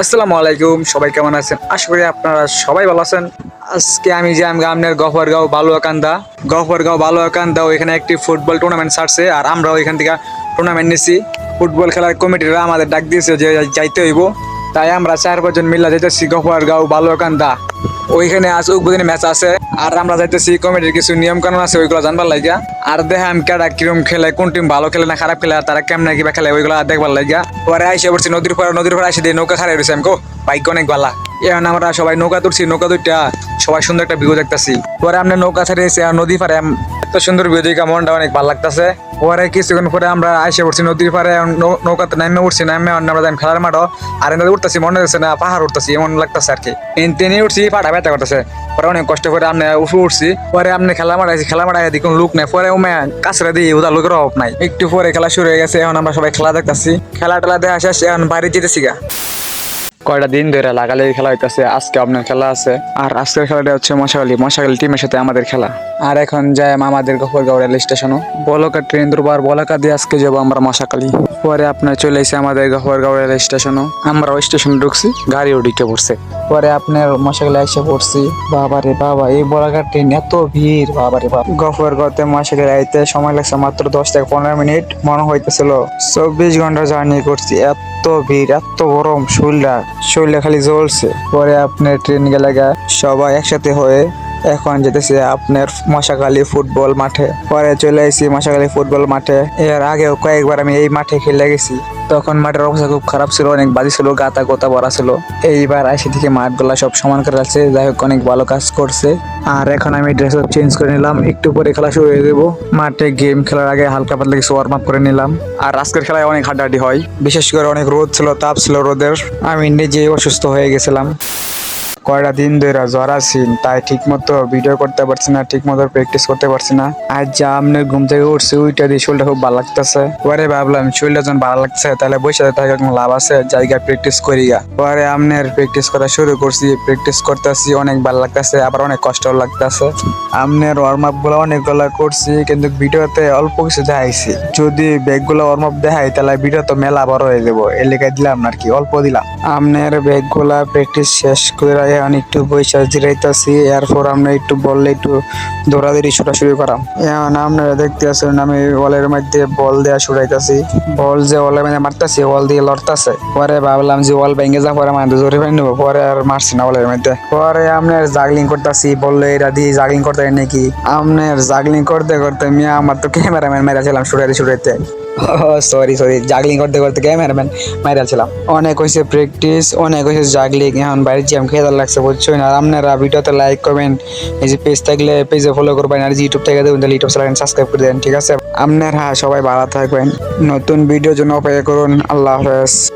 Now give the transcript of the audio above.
আসসালামু আলাইকুম, সবাই কেমন আছেন? আশা করি আপনারা সবাই ভালো আছেন। আজকে আমি যে আমি আপনার গফরগাঁও বালুয়াকান্দা। গফরগাঁও বালুয়াকান্দা ওইখানে একটি ফুটবল টুর্নামেন্ট সারছে আর আমরাও এখান থেকে টুর্নামেন্ট নিছি। ফুটবল খেলার কমিটিরা আমাদের ডাক দিয়েছে যে যাইতে হইব। তাই আমরা চার পাঁচজন মিল্লা যাইতেছি গফরগাঁও বালুয়াকান্দা। ওইখানে আজ উদ্বোধনী ম্যাচ আছে, আর আমরা যাইতেছি কমিটির কিছু নিয়ম কানুন আছে, ওইগুলো জানবার লাগিয়া। আর দেখাম কেডা কিরম খেলে, কোন টিম ভালো খেলে না খারাপ খেলে, আর তারা কেমনে কিবা খেলে, ওইগুলো দেখবার লাগিয়া। পরে আইসে পড়ছি নদীর পরে নদীর পরে আইসে দিয়ে নৌকা খারাই রয়েছে আমি বাইক অনেক ভালা এখন আমরা সবাই নৌকা তুলছি, নৌকা দুইটা। সবাই সুন্দর একটা ভিউ দেখতেছি। পরে আমরা নৌকা ছাড়িয়েছি আর নদী পারে এত সুন্দর ভিউ দেখে মনটা অনেক ভালো লাগতেছে। পরে কিছুক্ষণ পরে আমরা আইসে পড়ছি নদীর পারে নৌকাতে নামে উঠছি, নামে আমরা যাই খেলার মাঠও। আর এনে উঠতেছি, মনে হচ্ছে না, পাহাড় উঠতেছি, এমন লাগতেছে আর কি। টেনে উঠছি, পাটা ব্যথা করতেছে। পরে অনেক কষ্ট করে আমরা উঠে উঠছি। পরে আপনি খেলা মাঠে আছি খেলা মাঠে দেখি কোনো লোক নাই। পরে উমে কাছরা দিয়ে উদা লোকের অভাব নাই। একটু পরে খেলা শুরু হয়ে গেছে, এখন আমরা সবাই খেলা দেখতেছি। খেলা টেলা দেখা শেষ, এখন বাড়ি যেতেছি গা। কয়টা দিন ধরে লাগালে খেলা হইতেছে, আজকে আপনার খেলা আছে। আর আজকের খেলাটা হচ্ছে মশাখালী। মশাখালী টিমের সাথে আমাদের খেলা। আর এখন যাই আমাদের গফরগাঁও রেল স্টেশনও বলকা ট্রেন দুর্বার, বলকা দিয়ে আজকে যাব আমরা মশাখালী। পরে আপনার চলে এসে আমাদের গফরগাঁও রেল স্টেশনও আমরা ওই স্টেশনে ঢুকছি, গাড়িও ঢুকে পড়ছে। পরে আপনার মশাখালী এসে পড়ছি বাবা রে বাবা, এই বলাকা ট্রেন এত ভিড় বাবা রে বাবা। গফরগাঁওতে মশাখালী আইতে সময় লাগছে মাত্র দশ থেকে পনেরো মিনিট, মনে হইতেছিল, চব্বিশ ঘণ্টা জার্নি করছি, এত ভিড় এত গরম শরীরটা শরীরটা খালি জ্বলছে। পরে আপনার ট্রেন গেলাগা সবাই একসাথে হয়ে এখন যেতেছে আপনার মশাখালী ফুটবল মাঠে। পরে চলে এসেছি মশাখালী ফুটবল মাঠে। এর আগেও কয়েকবার আমি এই মাঠে খেলে গেছি। তখন মাঠের অবস্থা খুব খারাপ ছিল, অনেক বাজি ছিল, গাতা গোতা ভরা ছিল। এইবার আসে থেকে মাঠগুলা সব সমান করে আছে যাই হোক, অনেক ভালো কাজ করছে। আর এখন আমি ড্রেস আপ চেঞ্জ করে নিলাম। একটু পরে খেলা শুরু হয়ে দেবো মাঠে গেম খেলার আগে হালকা পাতলা কিছু ওয়ার্ম আপ করে নিলাম। আর আজকের খেলায় অনেক হাড্ডাহাড্ডি হয়। বিশেষ করে অনেক রোদ ছিল, তাপ ছিল রোদের। আমি নিজেই অসুস্থ হয়ে গেছিলাম। কয়টা দিন ধরে জ্বর আছি তাই ঠিক মতো ভিডিও করতে পারছি না ঠিক মতো প্র্যাকটিস করতে পারছি না। আজ যা আপনার ঘুম থেকে উঠছি ওইটা দিয়ে শরীরটা খুব ভালো লাগতেছে। পরে ভাবলাম, শরীরটা যখন ভালো লাগছে, তাহলে বসে থাকার কোনো লাভ আছে? জায়গায় প্র্যাকটিস করি গা পরে আপনার প্র্যাকটিস করা শুরু করছি প্র্যাকটিস করতেছি, অনেক ভালো লাগতেছে, আবার অনেক কষ্ট লাগতেছে। আপনার ওয়ার্ম আপগুলো অনেকগুলো করছি, কিন্তু ভিডিওতে অল্প কিছু দেখাইছি। যদি ব্যাগগুলো ওয়ার্ম আপ দেখাই, তাহলে ভিডিও তো মেলা বড় হয়ে যাব। এলাকায় দিলাম আর কি, অল্প দিলাম। আপনার ব্যাগগুলা প্র্যাকটিস শেষ করে এখন একটু বৈশা জিরাইতেছি, এরপর আমরা একটু বললে একটু দৌড়াদৌড়ি ছোটাছুটি করাম। এখন আপনারা দেখতে আছেন আমি বলের মধ্যে বল দেওয়া ছুটাইতেছি। বল যে বলের মধ্যে মারতেছি বল দিয়ে লড়তেছে। পরে ভাবলাম যে ওয়াল ভেঙে যা পরে মানে জোরে ফেলে নেব, পরে আর মারছি না বলের মধ্যে। পরে আপনার জাগলিং করতেছি, বললে এরা দিয়ে জাগলিং করতে নাকি? আপনার জাগলিং করতে করতে মিয়া, আমার তো ক্যামেরাম্যান মেরেছিলাম ছুটাইতে ছুটাইতে। সরি সরি জাগলিং করতে করতে ক্যামেরাম্যান মাইরাছিলাম অনেক হয়েছে প্র্যাকটিস অনেক হয়েছে জাগলিং এখন বাইরে জ্যাম খেয়ে লাগছে বুঝছেন আর আপনারা ভিডিওতে লাইক করবেন এই যে পেজ থাকলে পেজে ফলো করবেন, আর ইউটিউব থেকে দেবেন তাহলে ইউটিউব চ্যানেল সাবস্ক্রাইব করে দেন, ঠিক আছে? আপনারা সবাই ভালো থাকবেন। নতুন ভিডিওর জন্য অপেক্ষা করুন। আল্লাহ হাফেজ।